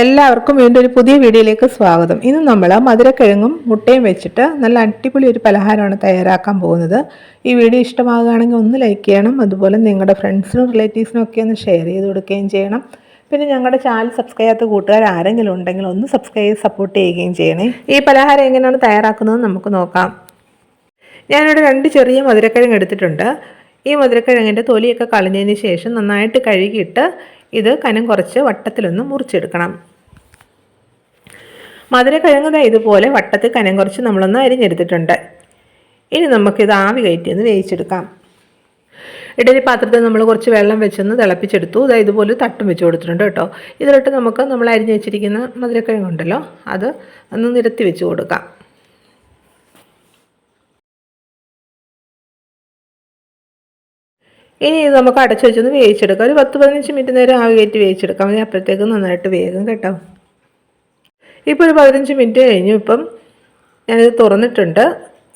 എല്ലാവർക്കും വീണ്ടും ഒരു പുതിയ വീഡിയോയിലേക്ക് സ്വാഗതം. ഇന്ന് നമ്മൾ മധുരക്കിഴങ്ങും മുട്ടയും വെച്ചിട്ട് നല്ല അടിപൊളി ഒരു പലഹാരമാണ് തയ്യാറാക്കാൻ പോകുന്നത്. ഈ വീഡിയോ ഇഷ്ടമാകുകയാണെങ്കിൽ ഒന്ന് ലൈക്ക് ചെയ്യണം. അതുപോലെ നിങ്ങളുടെ ഫ്രണ്ട്സിനും റിലേറ്റീവ്സിനും ഒക്കെ ഒന്ന് ഷെയർ ചെയ്ത് കൊടുക്കുകയും ചെയ്യണം. പിന്നെ ഞങ്ങളുടെ ചാനൽ സബ്സ്ക്രൈബ് ചെയ്യാത്ത കൂട്ടുകാർ ആരെങ്കിലും ഉണ്ടെങ്കിൽ ഒന്ന് സബ്സ്ക്രൈബ് ചെയ്ത് സപ്പോർട്ട് ചെയ്യുകയും ചെയ്യണേ. ഈ പലഹാരം എങ്ങനെയാണ് തയ്യാറാക്കുന്നത് നമുക്ക് നോക്കാം. ഞാനിവിടെ രണ്ട് ചെറിയ മധുരക്കിഴങ്ങ് എടുത്തിട്ടുണ്ട്. ഈ മധുരക്കിഴങ്ങിന്റെ തൊലിയൊക്കെ കളഞ്ഞതിന് ശേഷം നന്നായിട്ട് കഴുകിയിട്ട് ഇത് കനം കുറച്ച് വട്ടത്തിലൊന്ന് മുറിച്ചെടുക്കണം. മധുരക്കിഴങ്ങ് ഇതുപോലെ വട്ടത്തിൽ കനം കുറച്ച് നമ്മളൊന്ന് അരിഞ്ഞെടുത്തിട്ടുണ്ട്. ഇനി നമുക്കിത് ആവി കയറ്റി ഒന്ന് വേവിച്ചെടുക്കാം. ഇഡലി പാത്രത്തിൽ നമ്മൾ കുറച്ച് വെള്ളം വെച്ചൊന്ന് തിളപ്പിച്ചെടുത്തു. ഇതാ ഇതുപോലെ തട്ടും വെച്ച് കൊടുത്തിട്ടുണ്ട് കേട്ടോ. ഇതിലോട്ട് നമുക്ക് നമ്മൾ അരിഞ്ഞ് വെച്ചിരിക്കുന്ന മധുരക്കിഴങ്ങുണ്ടല്ലോ അത് ഒന്ന് നിരത്തി വെച്ച് കൊടുക്കാം. ഇനി ഇത് നമുക്ക് അടച്ചു വെച്ചൊന്ന് വേവിച്ചെടുക്കാം. ഒരു പത്ത് പതിനഞ്ച് മിനിറ്റ് നേരം ആവി കയറ്റി വേവിച്ചെടുക്കാം. മതി അപ്പോഴത്തേക്ക് നന്നായിട്ട് വേഗം കേട്ടോ. ഇപ്പോൾ ഒരു പതിനഞ്ച് മിനിറ്റ് കഴിഞ്ഞു. ഇപ്പം ഞാനിത് തുറന്നിട്ടുണ്ട്.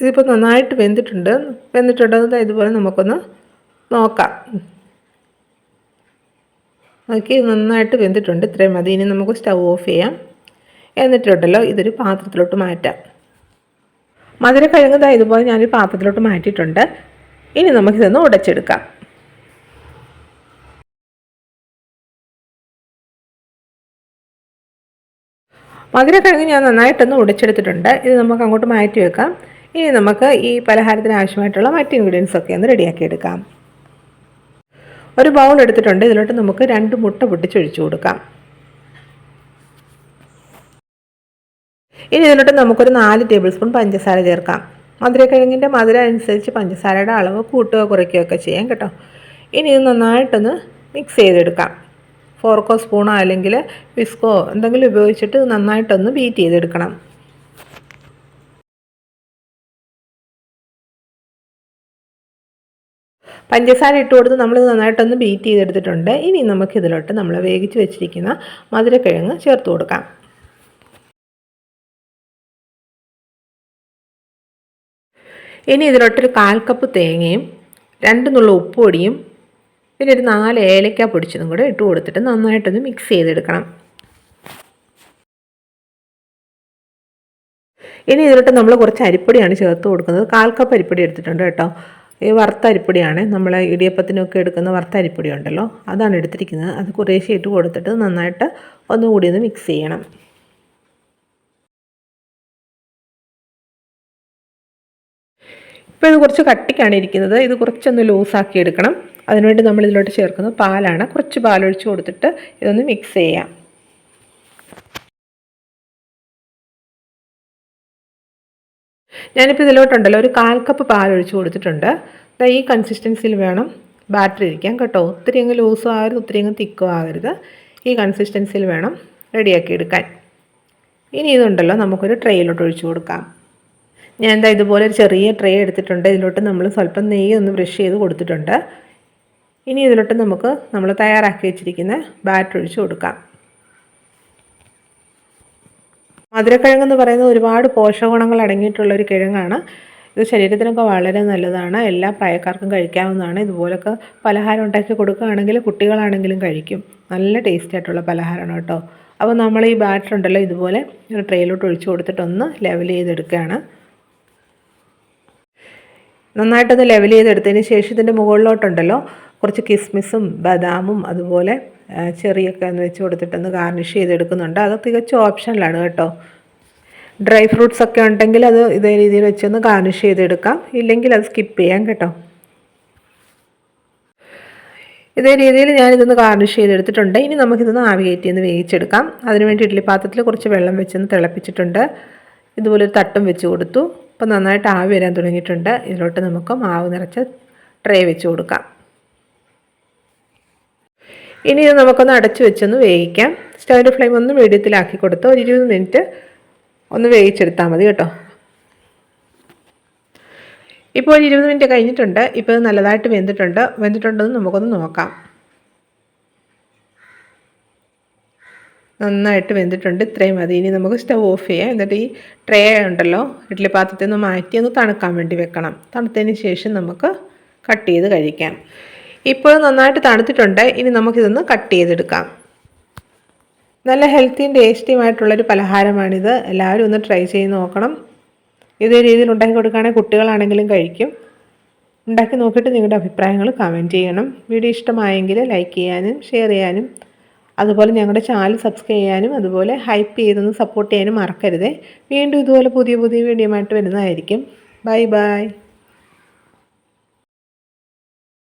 ഇതിപ്പോൾ നന്നായിട്ട് വെന്തിട്ടുണ്ട്. വെന്തിട്ടുണ്ടെന്ന് ഇതുപോലെ നമുക്കൊന്ന് നോക്കാം. നോക്കി നന്നായിട്ട് വെന്തിട്ടുണ്ട്. ഇത്രയും മതി. ഇനി നമുക്ക് സ്റ്റൗ ഓഫ് ചെയ്യാം. എന്നിട്ടുണ്ടല്ലോ ഇതൊരു പാത്രത്തിലോട്ട് മാറ്റാം. മധുര കഴുകുന്നത് ഇതുപോലെ ഞാനൊരു പാത്രത്തിലോട്ട് മാറ്റിയിട്ടുണ്ട്. ഇനി നമുക്കിതൊന്ന് ഉടച്ചെടുക്കാം. മധുരക്കിഴങ്ങ് ഞാൻ നന്നായിട്ടൊന്ന് ഉടച്ചെടുത്തിട്ടുണ്ട്. ഇത് നമുക്ക് അങ്ങോട്ട് മാറ്റി വെക്കാം. ഇനി നമുക്ക് ഈ പലഹാരത്തിന് ആവശ്യമായിട്ടുള്ള മറ്റ് ഇൻഗ്രീഡിയൻസ് ഒക്കെ ഒന്ന് റെഡിയാക്കി എടുക്കാം. ഒരു ബൗൾ എടുത്തിട്ടുണ്ട്. ഇതിലോട്ട് നമുക്ക് രണ്ട് മുട്ട പൊട്ടിച്ചൊഴിച്ചു കൊടുക്കാം. ഇനി ഇതിലോട്ട് നമുക്കൊരു നാല് ടേബിൾ സ്പൂൺ പഞ്ചസാര ചേർക്കാം. മധുരക്കിഴങ്ങിന്റെ മധുരം അനുസരിച്ച് പഞ്ചസാരയുടെ അളവ് കൂട്ടുക കുറയ്ക്കുകയൊക്കെ ചെയ്യാം കേട്ടോ. ഇനി ഇത് നന്നായിട്ടൊന്ന് മിക്സ് ചെയ്തെടുക്കാം. ഫോർക്കോ സ്പൂണോ അല്ലെങ്കിൽ വിസ്കോ എന്തെങ്കിലും ഉപയോഗിച്ചിട്ട് നന്നായിട്ടൊന്ന് ബീറ്റ് ചെയ്തെടുക്കണം. പഞ്ചസാര ഇട്ട് കൊടുത്ത് നമ്മൾ നന്നായിട്ടൊന്ന് ബീറ്റ് ചെയ്തെടുത്തിട്ടുണ്ട്. ഇനി നമുക്ക് ഇതിലോട്ട് നമ്മൾ വേവിച്ച് വെച്ചിരിക്കുന്ന മധുരക്കിഴങ്ങ് ചേർത്ത് കൊടുക്കാം. ഇനി ഇതിലോട്ടൊരു കാൽ കപ്പ് തേങ്ങയും രണ്ട് നുള്ള ഉപ്പുപൊടിയും പിന്നെ ഒരു നാല് ഏലക്ക പൊടിച്ചതും കൂടെ ഇട്ട് കൊടുത്തിട്ട് നന്നായിട്ടൊന്ന് മിക്സ് ചെയ്തെടുക്കണം. ഇനി ഇതിലോട്ട് നമ്മൾ കുറച്ച് അരിപ്പൊടിയാണ് ചേർത്ത് കൊടുക്കുന്നത്. കാൽ കപ്പ് അരിപ്പൊടി എടുത്തിട്ടുണ്ട് കേട്ടോ. ഈ വറുത്ത അരിപ്പൊടിയാണ്. നമ്മൾ ഇടിയപ്പത്തിനൊക്കെ എടുക്കുന്ന വറുത്ത അരിപ്പൊടി ഉണ്ടല്ലോ അതാണ് എടുത്തിരിക്കുന്നത്. അത് കുറേശ്ശെ ഇട്ട് കൊടുത്തിട്ട് നന്നായിട്ട് ഒന്നുകൂടി ഒന്ന് മിക്സ് ചെയ്യണം. ഇപ്പോൾ ഇത് കുറച്ച് കട്ടിക്കാണ് ഇരിക്കുന്നത്. ഇത് കുറച്ചൊന്ന് ലൂസാക്കി എടുക്കണം. അതിനുവേണ്ടി നമ്മൾ ഇതിലോട്ട് ചേർക്കുന്നത് പാലാണ് കുറച്ച് പാലൊഴിച്ച് കൊടുത്തിട്ട് ഇതൊന്ന് മിക്സ് ചെയ്യാം. ഞാനിപ്പോൾ ഇതിലോട്ടുണ്ടല്ലോ ഒരു കാൽ കപ്പ് പാലൊഴിച്ച് കൊടുത്തിട്ടുണ്ട്. ഈ കൺസിസ്റ്റൻസിയിൽ വേണം ബാറ്ററി ഇരിക്കാൻ കേട്ടോ. ഒത്തിരി അങ്ങ് ലൂസും ആകരുത് ഒത്തിരി അങ്ങ് തിക്കും ആകരുത് ഈ കൺസിസ്റ്റൻസിയിൽ വേണം റെഡിയാക്കി എടുക്കാൻ. ഇനി ഇതുണ്ടല്ലോ നമുക്കൊരു ട്രെയിലോട്ട് ഒഴിച്ചു കൊടുക്കാം. ഞാൻ എന്താ ഇതുപോലെ ഒരു ചെറിയ ട്രേ എടുത്തിട്ടുണ്ട്. ഇതിലോട്ട് നമ്മൾ സ്വല്പം നെയ്യ് ഒന്ന് ബ്രഷ് ചെയ്ത് കൊടുത്തിട്ടുണ്ട്. ഇനി ഇതിലോട്ട് നമുക്ക് നമ്മൾ തയ്യാറാക്കി വെച്ചിരിക്കുന്ന ബാറ്റർ ഒഴിച്ച് കൊടുക്കാം. മധുരക്കിഴങ്ങ് എന്ന് പറയുന്നത് ഒരുപാട് പോഷകഗുണങ്ങൾ അടങ്ങിയിട്ടുള്ള ഒരു കിഴങ്ങാണ്. ഇത് ശരീരത്തിനൊക്കെ വളരെ നല്ലതാണ്. എല്ലാ പ്രായക്കാർക്കും കഴിക്കാവുന്നതാണ്. ഇതുപോലൊക്കെ പലഹാരം ഉണ്ടാക്കി കൊടുക്കുകയാണെങ്കിൽ കുട്ടികളാണെങ്കിലും കഴിക്കും. നല്ല ടേസ്റ്റ് ആയിട്ടുള്ള പലഹാരമാണ് കേട്ടോ. അപ്പോൾ നമ്മൾ ഈ ബാറ്റർ ഉണ്ടല്ലോ ഇതുപോലെ ഒരു ട്രെയിലോട്ട് ഒഴിച്ചു കൊടുത്തിട്ടൊന്ന് ലെവൽ ചെയ്തെടുക്കുകയാണ്. നന്നായിട്ടൊന്ന് ലെവൽ ചെയ്തെടുത്തതിന് ശേഷം ഇതിന്റെ മുകളിലോട്ടുണ്ടല്ലോ കുറച്ച് കിസ്മിസും ബദാമും അതുപോലെ ചെറിയൊക്കെ ഒന്ന് വെച്ച് കൊടുത്തിട്ടൊന്ന് ഗാർണിഷ് ചെയ്തെടുക്കുന്നുണ്ട്. അത് തികച്ചും ഓപ്ഷനിലാണ് കേട്ടോ. ഡ്രൈ ഫ്രൂട്ട്സ് ഒക്കെ ഉണ്ടെങ്കിൽ അത് ഇതേ രീതിയിൽ വെച്ചൊന്ന് ഗാർണിഷ് ചെയ്തെടുക്കാം. ഇല്ലെങ്കിൽ അത് സ്കിപ്പ് ചെയ്യാം കേട്ടോ. ഇതേ രീതിയിൽ ഞാനിതൊന്ന് ഗാർണിഷ് ചെയ്തെടുത്തിട്ടുണ്ട്. ഇനി നമുക്കിതൊന്ന് ആവിയേറ്റ് ചെയ്ത് വേവിച്ചെടുക്കാം. അതിനുവേണ്ടി ഇഡ്ഡലി പാത്രത്തിൽ കുറച്ച് വെള്ളം വെച്ചൊന്ന് തിളപ്പിച്ചിട്ടുണ്ട്. ഇതുപോലെ ഒരു തട്ടും വെച്ച് കൊടുത്തു. അപ്പോൾ നന്നായിട്ട് ആവി വരാൻ തുടങ്ങിയിട്ടുണ്ട്. ഇതിലോട്ട് നമുക്ക് മാവ് നിറച്ച് ട്രേ വെച്ച് കൊടുക്കാം. ഇനി ഇത് നമുക്കൊന്ന് അടച്ചു വെച്ചൊന്ന് വേവിക്കാം. സ്റ്റൗവിന്റെ ഫ്ലെയിം ഒന്ന് മീഡിയത്തിലാക്കി കൊടുത്ത് ഒരു ഇരുപത് മിനിറ്റ് ഒന്ന് വേവിച്ചെടുത്താൽ മതി കേട്ടോ. ഇപ്പോൾ ഒരു ഇരുപത് മിനിറ്റ് കഴിഞ്ഞിട്ടുണ്ട്. ഇപ്പോൾ നല്ലതായിട്ട് വെന്തിട്ടുണ്ട്. വെന്തിട്ടുണ്ടെന്ന് നമുക്കൊന്ന് നോക്കാം. നന്നായിട്ട് വെന്തിട്ടുണ്ട്. ഇത്രയും മതി. ഇനി നമുക്ക് സ്റ്റവ് ഓഫ് ചെയ്യാം. എന്നിട്ട് ഈ ട്രേ ഉണ്ടല്ലോ ഇഡ്ഡലി പാത്രത്തിൽ നിന്ന് മാറ്റി ഒന്ന് തണുക്കാൻ വേണ്ടി വെക്കണം. തണുത്തതിന് ശേഷം നമുക്ക് കട്ട് ചെയ്ത് കഴിക്കാം. ഇപ്പോൾ നന്നായിട്ട് തണുത്തിട്ടുണ്ട്. ഇനി നമുക്കിതൊന്ന് കട്ട് ചെയ്തെടുക്കാം. നല്ല ഹെൽത്തിയും ടേസ്റ്റിയുമായിട്ടുള്ളൊരു പലഹാരമാണിത്. എല്ലാവരും ഒന്ന് ട്രൈ ചെയ്ത് നോക്കണം. ഇതേ രീതിയിൽ ഉണ്ടാക്കി കൊടുക്കുകയാണെങ്കിൽ കുട്ടികളാണെങ്കിലും കഴിക്കും. ഉണ്ടാക്കി നോക്കിയിട്ട് നിങ്ങളുടെ അഭിപ്രായങ്ങൾ കമന്റ് ചെയ്യണം. വീഡിയോ ഇഷ്ടമായെങ്കിൽ ലൈക്ക് ചെയ്യാനും ഷെയർ ചെയ്യാനും അതുപോലെ ഞങ്ങളുടെ ചാനൽ സബ്സ്ക്രൈബ് ചെയ്യാനും അതുപോലെ ഹൈപ്പ് ചെയ്തൊന്ന് സപ്പോർട്ട് ചെയ്യാനും മറക്കരുതേ. വീണ്ടും ഇതുപോലെ പുതിയ പുതിയ വീഡിയോ ആയിട്ട് വരുന്നതായിരിക്കും. Bye bye